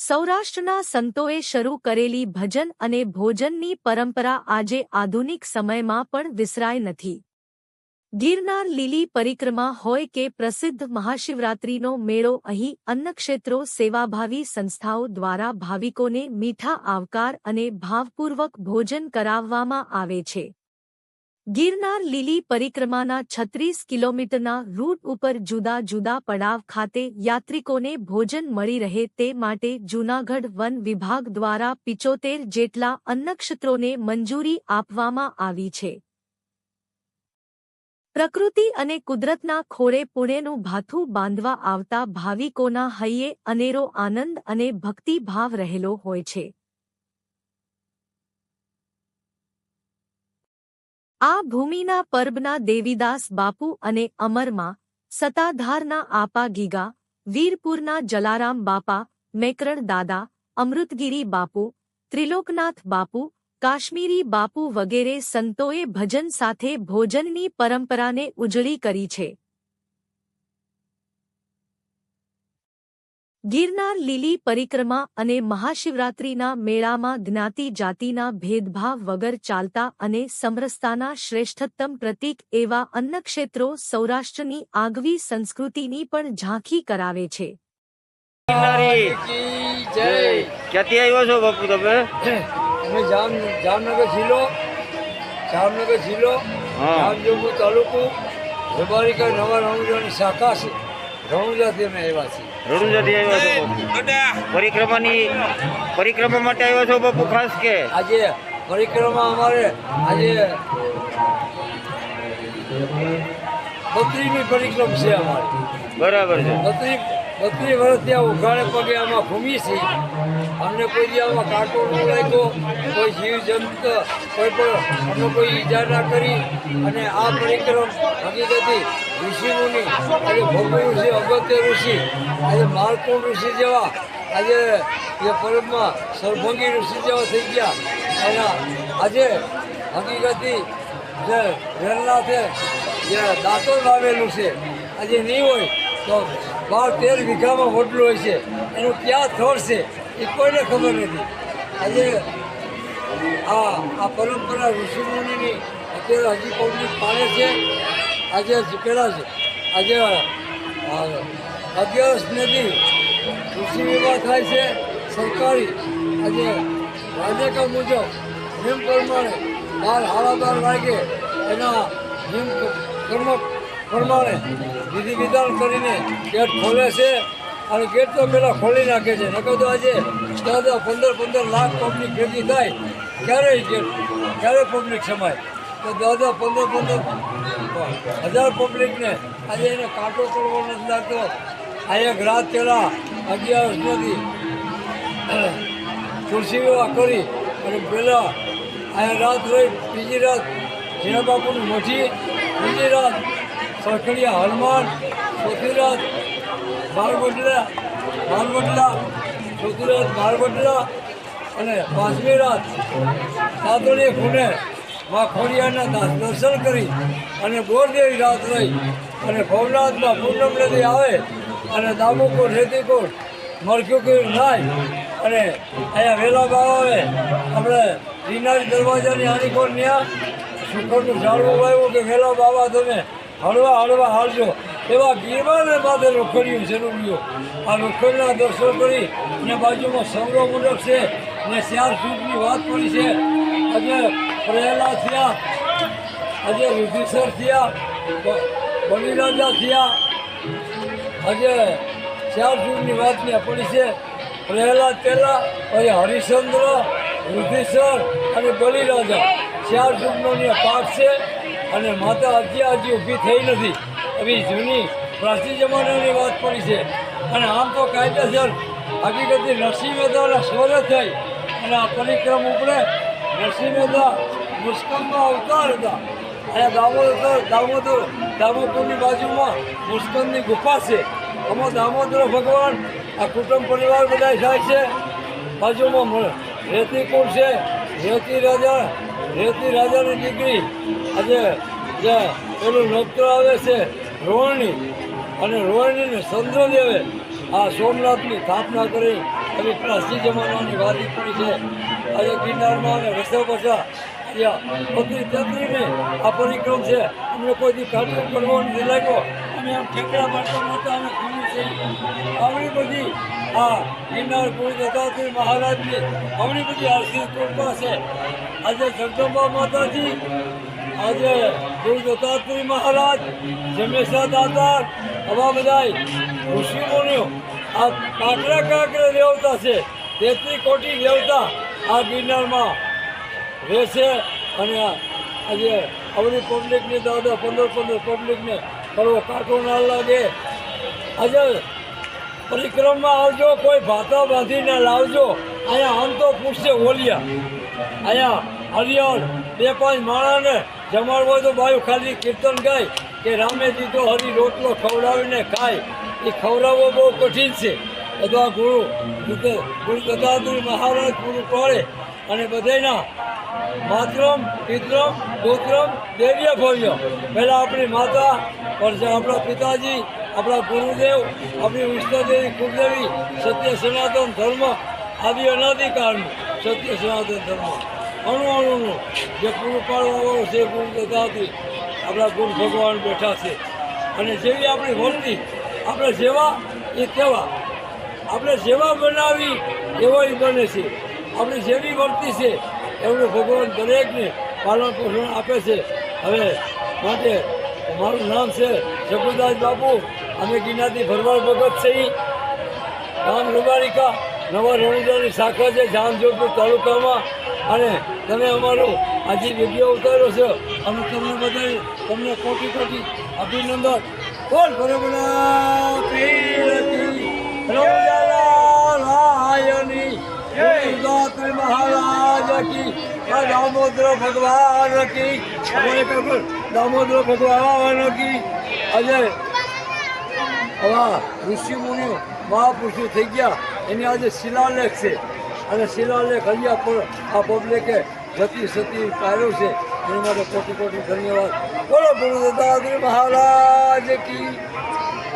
સૌરાષ્ટ્રના સંતોએ શરૂ કરેલી ભજન અને ભોજનની પરંપરા આજે આધુનિક સમયમાં પણ વિસરાય નથી. ગિરનાર લીલી પરિક્રમા હોય કે પ્રસિદ્ધ મહાશિવરાત્રિનો મેળો અહીં અન્નક્ષેત્રો સેવાભાવી સંસ્થાઓ દ્વારા ભાવિકોને મીઠા આવકાર અને ભાવપૂર્વક ભોજન કરાવવામાં આવે છે. ગિરનાર લીલી પરિક્રમાના છત્રીસ કિલોમીટરના રૂટ ઉપર જુદા જુદા પડાવ ખાતે યાત્રિકોને ભોજન મળી રહે તે માટે જૂનાગઢ વન વિભાગ દ્વારા પિચોતેર જેટલા અન્નક્ષેત્રોને મંજૂરી આપવામાં આવી છે. પ્રકૃતિ અને કુદરતના ખોળે પુણેનું ભાથું બાંધવા આવતા ભાવિકોના હૈયે અનેરો આનંદ અને ભક્તિભાવ રહેલો હોય છે. આ ભૂમિના પર્બના દેવીદાસ બાપુ અને અમરમાં સતાધારના આપા ગીગા, વીરપુરના જલારામ બાપા, મેકરણ દાદા, અમૃતગીરી બાપુ, ત્રિલોકનાથ બાપુ, કાશ્મીરી બાપુ વગેરે સંતોએ ભજન સાથે ભોજનની પરંપરાને ઉજળી કરી છે. ગિરનાર લીલી પરિક્રમા અને મહાશિવરાત્રિના મેળામાં જ્ઞાતિ જાતિના ભેદભાવ વગર ચાલતા અને સમરસતાના શ્રેષ્ઠતમ પ્રતીક એવા અન્નક્ષેત્રો સૌરાષ્ટ્રની આગવી સંસ્કૃતિની પણ ઝાંખી કરાવે છે. ક્યાંથી આવ્યો છો બાપુ તમે? અમે જામનગર જિલ્લો જામનગર જિલ્લો જામજોગુ તાલુકો રબારિકા નવા રણુજાની શાખા છે. રણુજાથી અમે આવ્યા છીએ. રણુજાથી આવ્યો છો બાપુ? પરિક્રમાની પરિક્રમા માટે આવ્યો છો બાપુ ખાસ કે? આજે પરિક્રમા અમારે આજે બત્રીની પરિક્રમ છે અમારે. બરાબર છે. બત્રી બત્રી વર્ષ ત્યાં ઉઘાડે પગે આમાં ભૂમી છે. અમને કોઈ આમાં કાંટો ન લાગ્યો, કોઈ જીવ જંતુ કોઈ પણ અમને કોઈ ઈજા ના કરી અને આ પરિક્રમ હકીકતી ઋષિમુનિ આજે ભોગુ ઋષિ, અગત્ય ઋષિ, આજે માલકુંડ ઋષિ જેવા, આજે એ પરબમાં સરભંગી ઋષિ જેવા થઈ ગયા. અને આજે હકીકતી જે વેરનાથે જે દાંતર વાવેલું છે, આજે નહીં હોય તો બાર, તેર વીઘામાં હોટલું હોય છે. એનું ક્યાં સ્થળ છે એ કોઈને ખબર નથી. આજે આ આ પરંપરા ઋષિમુનિની અત્યારે હજી પબ્લિક પાડે છે. આજે પહેલાં છે આજે અગિયારસ નદી કૃષિ વિભાગ થાય છે. સરકારી આજે રાજાકા મુજબ નિયમ પ્રમાણે બાર સાડા બાર વાગે એના નિયમ કર્મ પ્રમાણે વિધિ વિધાન કરીને ગેટ ખોલે છે અને ગેટ તો પેલા ખોલી નાખે છે. નકર તો આજે દાદા પંદર પંદર લાખ પબ્લિક ભેગી થાય ક્યારે ગેટ ક્યારે પબ્લિક સમાય તો દાદા પંદર પંદર હજાર પબ્લિકને આજે એને કાંટો કરવો નથી લાગતો. આ એક રાત પહેલાં અગિયારસ નથી તુલસી વિવાહ કરી અને પહેલાં આ રાત રહી, બીજી રાત ઝીણા બાપુની મોટી બીજી રાત સરખડિયા, હનુમાન ચોથી રાત બાળવડલા બાળવડલા ચોથી અને પાંચમી રાત સાતોડી ખૂણે મા ખોડિયાના દર્શન કરી અને ગોરદેવી રાત રહી અને ભવનાથમાં પૂનમ નદી આવે અને દામોકોટ રેતીકોટ મરક્યુકીર નાય અને અહીંયા વેલા આવે. આપણે રીનારી દરવાજાની આણીકોટ ત્યાં સુખરનું ઝાડવું વાવ્યું કે વેલા બાબા તમે? હળવા હળવા હાલજો. એવા ગીરવાને બાદ લોખંડિયું જરૂરિયું આ લોખંડના દર્શન કરી અને બાજુમાં સૌરવ મંડપ છે ને શ્યાર સૂટની વાત પડી છે. આજે પ્રહેલા થયા. આજે રુધિસર થયા. બલિરાજા થયા. આજે ચાર જૂનની વાત ત્યાં પડી છે. પ્રહલાદ પહેલાં પછી હરિશ્ચંદ્ર રુધિસર અને બલિરાજા ચાર જૂનનો પાઠ છે. અને માતા હજી હજી ઊભી થઈ નથી. એવી જૂની પ્રાચીન જમાનાની વાત પડી છે. અને આમ તો કાયદેસર હકીકતથી નરસિંહ મહેતાના સ્વરે થઈ અને આ પરિક્રમ ઉપરે નરસિંહ મહેતા મુસ્કમમાં અવતાર હતા. અને દામોદર દામોદર, દામોદરની બાજુમાં મુસ્કનની ગુફા છે. આમાં દામોદર ભગવાન, આ કુટુંબ પરિવાર બધા થાય છે. બાજુમાં રેતી કુંડ છે. રેતી રાજા રેતી રાજાની દીકરી. આજે જે પેલું નોકર આવે છે, રોહિણી. અને રોહિણીને ચંદ્રદેવે આ સોમનાથની સ્થાપના કરી એવી પ્રાચી જમાનાની વાત પડી છે. આજે ગિરનારમાં અને રસ્તા પછા પત્રી તેત્રીને આ પરિક્રમ છે. અમને કોઈ દી કાર્યક્રમ કરવો નથી લાગ્યો. અમે આમ ઠેકડા મારતા અમે છે બધી આ ગિરનાર ગુરુ દત્તાત્રી મહારાજની આવડી બધી આરસી કૃપા છે. આજે જગદંબા માતાજી, આજે ગુરુ દત્તાત્રી મહારાજ, જમેશા દાતાર આવા બધા ઋષિ મુનિઓ આ કાંકરા કાંકરે દેવતા છે. તેત્રી કોટી દેવતા આ ગિરનારમાં રહે છે અને આજે આવડી પબ્લિકની દાદા પંદર પંદર પબ્લિકને કરવો કાંટો ના લાગે. આજે પરિક્રમમાં આવજો, કોઈ ભાતા બાંધીને લાવજો. અહીંયા આમ તો પૂછશે ઓલિયા. અહીંયા હરિયણ બે પાંચ માણાને જમાડવો તો બાયું ખાલી કીર્તન ગાય કે રામે દીધો હરી રોટલો ખવડાવીને ખાય. એ ખવડાવવો બહુ કઠિન છે. બધા ગુરુ ગુરુ દત્તાત્રેય મહારાજ ગુરુ પાડે અને બધાના માતરમ, પિતરમ, ગોત્રમ, દેવ્ય ભવ્ય. પહેલાં આપણી માતા, પણ આપણા પિતાજી આપણા ગુરુદેવ, આપણી વિષ્ણુદેવી, કુળદેવી, સત્ય સનાતન ધર્મ, આદિ અનાદિકાળનું સત્ય સનાતન ધર્મ. અણુ અણુનું જે પૂરું પાડવાનું છે ગુરુ દત્તાત્રી આપણા ગુરુ ભગવાન બેઠા છે. અને જેવી આપણી વર્તી આપણે જેવા એ તેવા. આપણે જેવા બનાવી એવો એ બને છે. આપણી જેવી વર્તી છે એવું ભગવાન દરેકને પાલન પોષણ આપે છે. હવે માટે મારું નામ છે જગુદાસ બાપુ. અમે ગિરનારથી ભરવાડ ભગત સિંહ. ગામ લુબારિકા નવા રણુદાની શાખા છે જામજોધપુર તાલુકામાં. અને તમે અમારો આજે વીડિયો ઉતાર્યો છે. અમે તમને બધા તમને કોટી કોટી અભિનંદન. બોલ બરોબર મહારાજ કી દામોદર ભગવાન કી. દામોદર ભગવાન કી. આજે આવા ઋષિમુનિઓ મહાપુરુષો થઈ ગયા. એની આજે શિલાલેખ છે. અને શિલાલેખ હજી આ પ- આ પબ્લિકે જતી સતી પાડ્યો છે. એની માટે કોટી કોટી ધન્યવાદ. બોલો ગુરુ દત્તાત્રેય મહારાજ કી